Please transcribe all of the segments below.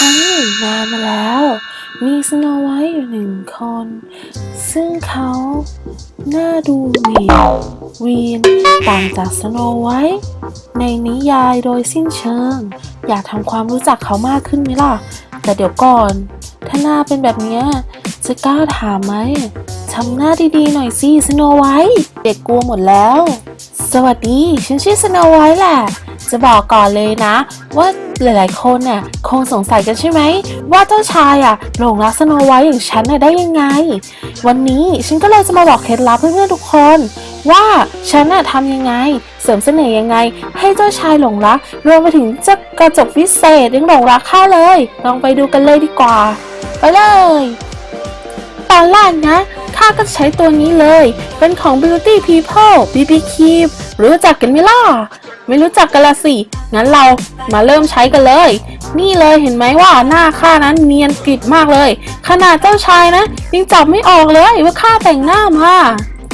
รั้งหนึ่งนานมาแล้ว มีสโนไวท์อยู่หนึ่งคน ซึ่งเขาหน้าดูเวีนวีนต่างจากสโนไวท์ในนิยายโดยสิ้นเชิง อยากทำความรู้จักเขามากขึ้นไหมล่ะ แต่เดี๋ยวก่อน ถ้าหน้าเป็นแบบนี้จะกล้าถามไหมทำหน้าดีๆหน่อยสิสโนไวท์เด็กกลัวหมดแล้ว สวัสดี ฉันชื่อสโนไวท์แหละ จะบอกก่อนเลยนะ ว่าหลายๆ คนน่ะคงสงสัยกันใช่ไหม ว่าเจ้าชายอะหลงรักสโนไวท์อย่างฉันน่ะได้ยังไง วันนี้ฉันก็เลยจะมาบอกเคล็ดลับเพื่อนๆทุกคน ว่าฉันน่ะทำยังไง เสริมเสน่ห์ยังไง ให้เจ้าชายหลงรักรวมไปถึงเจ้ากระจกวิเศษยังหลงรักข้าเลย ลองไปดูกันเลยดีกว่า ไปเลยตอนแรกนะข้าก็ใช้ตัวนี้เลย เป็นของ Beauty People BB Cream รู้จักกันไหมล่ะ ไม่รู้จักกันละสิ งั้นเรามาเริ่มใช้กันเลย นี่เลยเห็นไหมว่าหน้าข้านั้นเนียนกริบมากเลย ขนาดเจ้าชายนะยังจับไม่ออกเลยว่าข้าแต่งหน้ามา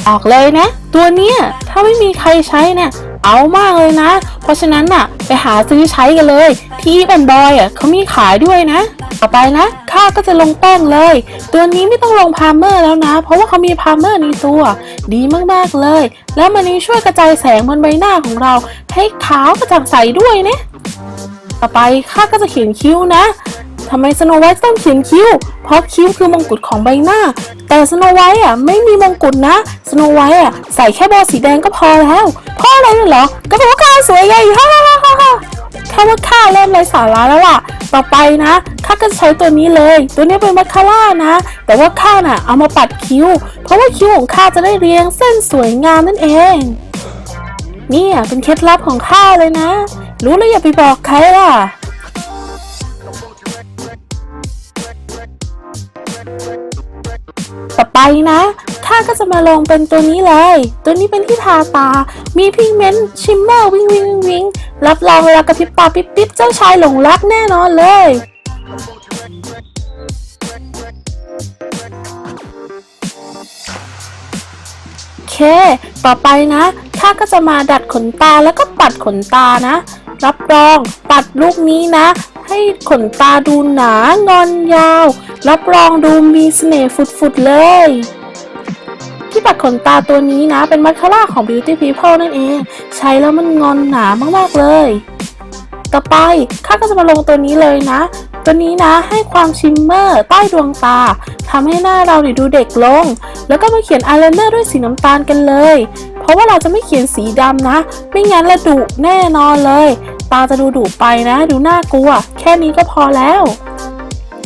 ออกเลยนะ ตัวเนี้ยถ้าไม่มีใครใช้เนี่ยเอามากเลยนะ เพราะฉะนั้นน่ะ ไปหาซื้อใช้กันเลย ที่แอนบอยอะเขามีขายด้วยนะ ต่อไปนะข้าก็จะลงแป้งเลย ตัวนี้ไม่ต้องลงพาร์เมอร์แล้วนะ เพราะว่าเขามีพาร์เมอร์ในตัว ดีมากๆเลย แล้วมันยังช่วยกระจายแสงบนใบหน้าของเรา ให้ขาวกระจ่างใสด้วยนะต่อไปข้าก็จะเขียนคิ้วนะทำไมสโนไวท์ต้องเขียนคิ้ว เพราะคิ้วคือมงกุฎของใบหน้า แต่สโนไวท์อะไม่มีมงกุฎนะ สโนไวท์อะใส่แค่โบว์สีแดงก็พอแล้ว เพราะอะไรเหรอ ก็เพราะข้าสวยไงฮ่าฮ่าฮ่าฮ่าฮ่าข้าว่าข้าเริ่มไรสาระแล้วล่ะ ต่อไปนะข้าก็ใช้ตัวนี้เลย ตัวนี้เป็นมาคาร่านะ แต่ว่าข้าน่ะเอามาปัดคิ้ว เพราะว่าคิ้วของข้าจะได้เรียงเส้นสวยงามนั่นเองนี่เป็นเคล็ดลับของข้าเลยนะ รู้แล้วอย่าไปบอกใครล่ะต่อไปนะข้าก็จะมาลงเป็นตัวนี้เลย ตัวนี้เป็นที่ทาตา มีพิกเมนต์ชิมเมอร์วิงวิงวิง รับรองเวลากระพริบตาปิ๊บปิ๊บเจ้าชายหลงรักแน่นอนเลยเค ต่อไปนะข้าก็จะมาดัดขนตาแล้วก็ปัดขนตานะ รับรองปัดลูกนี้นะ ให้ขนตาดูหนางอนยาว รับรองดูมีเสน่ห์ฝุดๆเลย ขนตาตัวนี้นะ เป็นมัสคาร่าของ Beauty People นั่นเอง ใช้แล้วมันงอนหนามากๆเลย ต่อไปข้าก็จะมาลงตัวนี้เลยนะ ตัวนี้นะให้ความชิมเมอร์ใต้ดวงตาทำให้หน้าเราเนี่ยดูเด็กลง แล้วก็มาเขียนอายไลเนอร์ด้วยสีน้ำตาลกันเลย เพราะว่าเราจะไม่เขียนสีดำนะ ไม่งั้นละดุแน่นอนเลย ตาจะดูดุไปนะ ดูน่ากลัว แค่นี้ก็พอแล้ว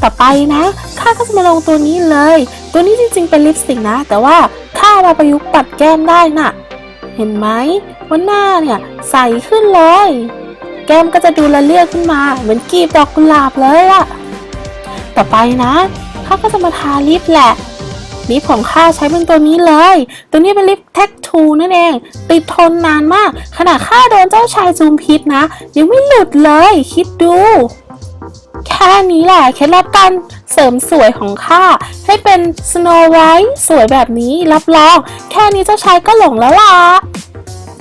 ต่อไปนะข้าก็จะมาลงตัวนี้เลย ตัวนี้จริงๆเป็นลิปสติกนะ แต่ว่า มาประยุกต์ปัดแก้มได้น่ะ เห็นไหมว่าหน้าเนี่ยใสขึ้นเลย แก้มก็จะดูละเลียดขึ้นมา เหมือนกีบดอกกุหลาบเลยอะต่อไปนะข้าก็จะมาทาลิปแหละ ลิปของข้าใช้เป็นตัวนี้เลย ตัวนี้เป็นลิปแท็กทูนั่นเอง ติดทนนานมาก ขนาดข้าโดนเจ้าชายจูมพิษนะ ยังไม่หลุดเลย คิดดู แค่นี้แหละเคล็ดลับการ เสริมสวยของข้าให้เป็นสโนไวท์สวยแบบนี้รับรอง แค่นี้เจ้าชายก็หลงแล้วล่ะ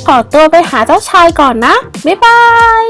ขอตัวไปหาเจ้าชายก่อนนะ บ๊ายบาย